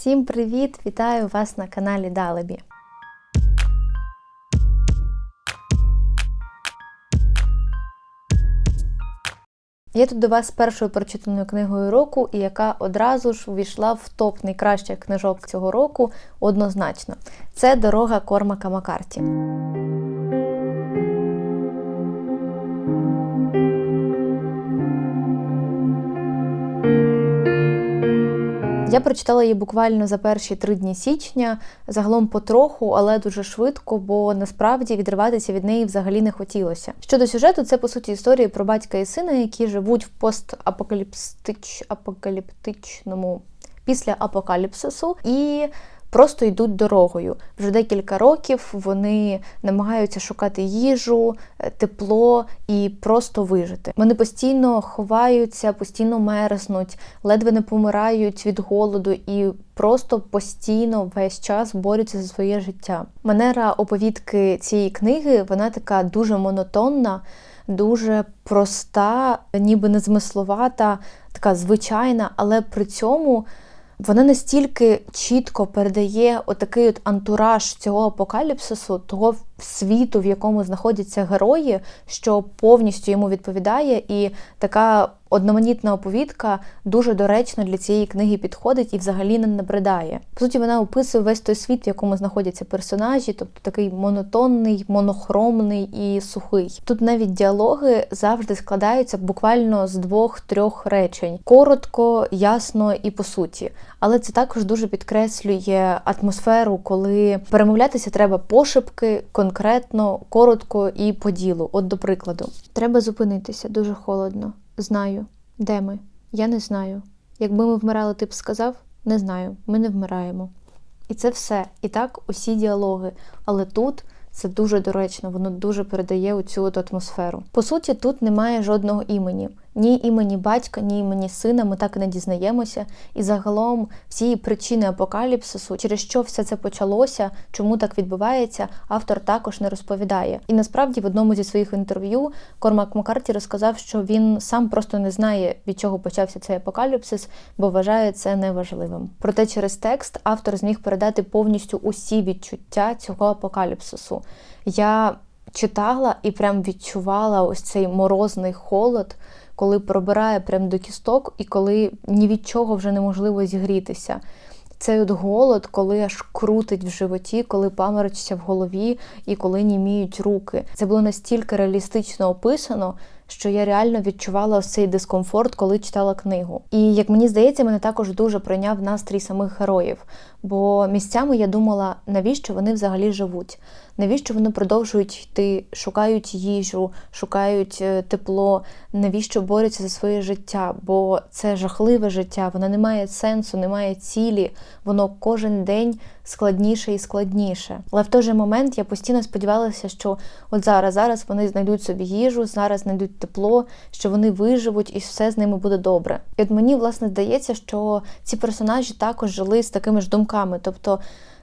Всім привіт! Вітаю вас на каналі Далебі. Я тут до вас першою прочитаною книгою року, і яка одразу ж увійшла в топ найкращих книжок цього року однозначно. Це дорога Кормака Макарті. Я прочитала її буквально за перші три дні січня, загалом потроху, але дуже швидко, бо насправді відриватися від неї взагалі не хотілося. Щодо сюжету, це по суті історії про батька і сина, які живуть в постапокаліптич... після апокаліпсису і просто йдуть дорогою. Вже декілька років вони намагаються шукати їжу, е, тепло і просто вижити. Вони постійно ховаються, постійно мерзнуть, ледве не помирають від голоду і просто постійно весь час борються за своє життя. Манера оповідки цієї книги вона така дуже монотонна. Дуже проста, ніби незмисловата, така звичайна, але при цьому вона настільки чітко передає отакий от антураж цього апокаліпсису, того світу, в якому знаходяться герої, що повністю йому відповідає, і така одноманітна оповідка дуже доречно для цієї книги підходить і взагалі не набридає. По суті, вона описує весь той світ, в якому знаходяться персонажі, тобто такий монотонний, монохромний і сухий. Тут навіть діалоги завжди складаються буквально з двох-трьох речень: коротко, ясно і по суті. Але це також дуже підкреслює атмосферу, коли перемовлятися треба пошепки, конкретно, коротко і по ділу. От до прикладу, треба зупинитися дуже холодно. Знаю, де ми? Я не знаю. Якби ми вмирали, ти б сказав? Не знаю, ми не вмираємо. І це все. І так усі діалоги. Але тут це дуже доречно, воно дуже передає цю атмосферу. По суті, тут немає жодного імені. Ні імені батька, ні імені сина, ми так і не дізнаємося. І загалом всі причини апокаліпсису, через що все це почалося, чому так відбувається, автор також не розповідає. І насправді в одному зі своїх інтерв'ю Кормак Маккарті розказав, що він сам просто не знає, від чого почався цей апокаліпсис, бо вважає це неважливим. Проте через текст автор зміг передати повністю усі відчуття цього апокаліпсису. Я читала і прям відчувала ось цей морозний холод коли пробирає прям до кісток, і коли ні від чого вже неможливо зігрітися. Цей от голод, коли аж крутить в животі, коли паморочиться в голові і коли німіють руки. Це було настільки реалістично описано, що я реально відчувала ось цей дискомфорт, коли читала книгу. І як мені здається, мене також дуже пройняв настрій самих героїв. Бо місцями я думала, навіщо вони взагалі живуть, навіщо вони продовжують йти, шукають їжу, шукають е, тепло, навіщо борються за своє життя? Бо це жахливе життя, воно не має сенсу, не має цілі, воно кожен день складніше і складніше. Але в той же момент я постійно сподівалася, що от зараз, зараз вони знайдуть собі їжу, зараз знайдуть тепло, що вони виживуть і все з ними буде добре. І от мені власне здається, що ці персонажі також жили з такими ж думками, тобто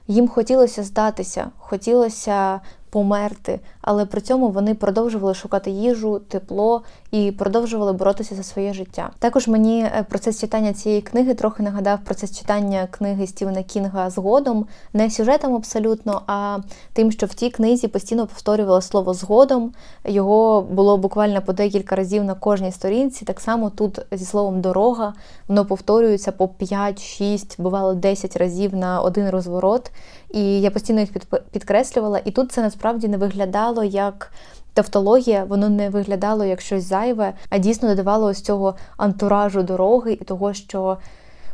їм хотілося здатися, хотілося померти, але при цьому вони продовжували шукати їжу, тепло і продовжували боротися за своє життя. Також мені е, процес читання цієї книги трохи нагадав процес читання книги Стівена Кінга згодом, не сюжетом абсолютно, а тим, що в тій книзі постійно повторювало слово згодом. Його було буквально по декілька разів на кожній сторінці. Так само тут зі словом дорога воно повторюється по 5-6, бувало 10 разів на один розворот. І я постійно їх підкреслювала. І тут це насправді не виглядало як тавтологія, воно не виглядало як щось зайве, а дійсно додавало ось цього антуражу дороги і того, що.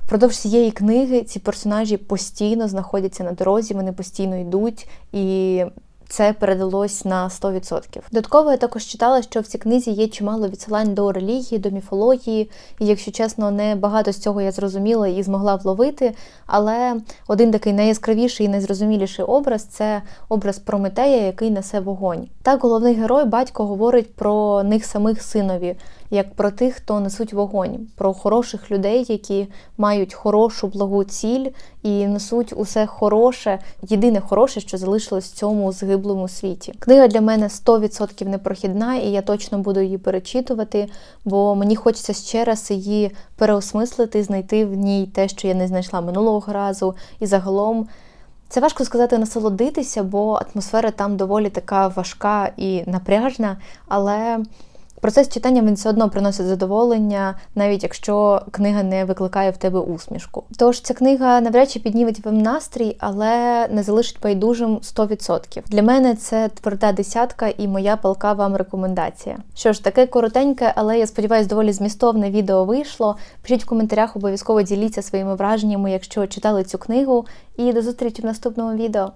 Впродовж цієї книги ці персонажі постійно знаходяться на дорозі, вони постійно йдуть, і це передалось на 100%. Додатково я також читала, що в цій книзі є чимало відсилань до релігії, до міфології, і, якщо чесно, не багато з цього я зрозуміла і змогла вловити. Але один такий найяскравіший і найзрозуміліший образ це образ Прометея, який несе вогонь. Так, головний герой батько говорить про них самих синові, як про тих, хто несуть вогонь, про хороших людей, які мають хорошу благу ціль і несуть усе хороше, єдине хороше, що залишилось в цьому згиблому світі. Книга для мене 100% непрохідна, і я точно буду її перечитувати, бо мені хочеться ще раз її переосмислити, знайти в ній те, що я не знайшла минулого разу, і загалом. Це важко сказати насолодитися, бо атмосфера там доволі така важка і напряжна, але процес читання він все одно приносить задоволення, навіть якщо книга не викликає в тебе усмішку. Тож ця книга навряд чи підніметь вам настрій, але не залишить байдужим 100%. Для мене це тверда десятка і моя палка вам рекомендація. Що ж, таке коротеньке, але я сподіваюся, доволі змістовне відео вийшло. Пишіть в коментарях, обов'язково діліться своїми враженнями, якщо читали цю книгу. І до зустрічі в наступному відео.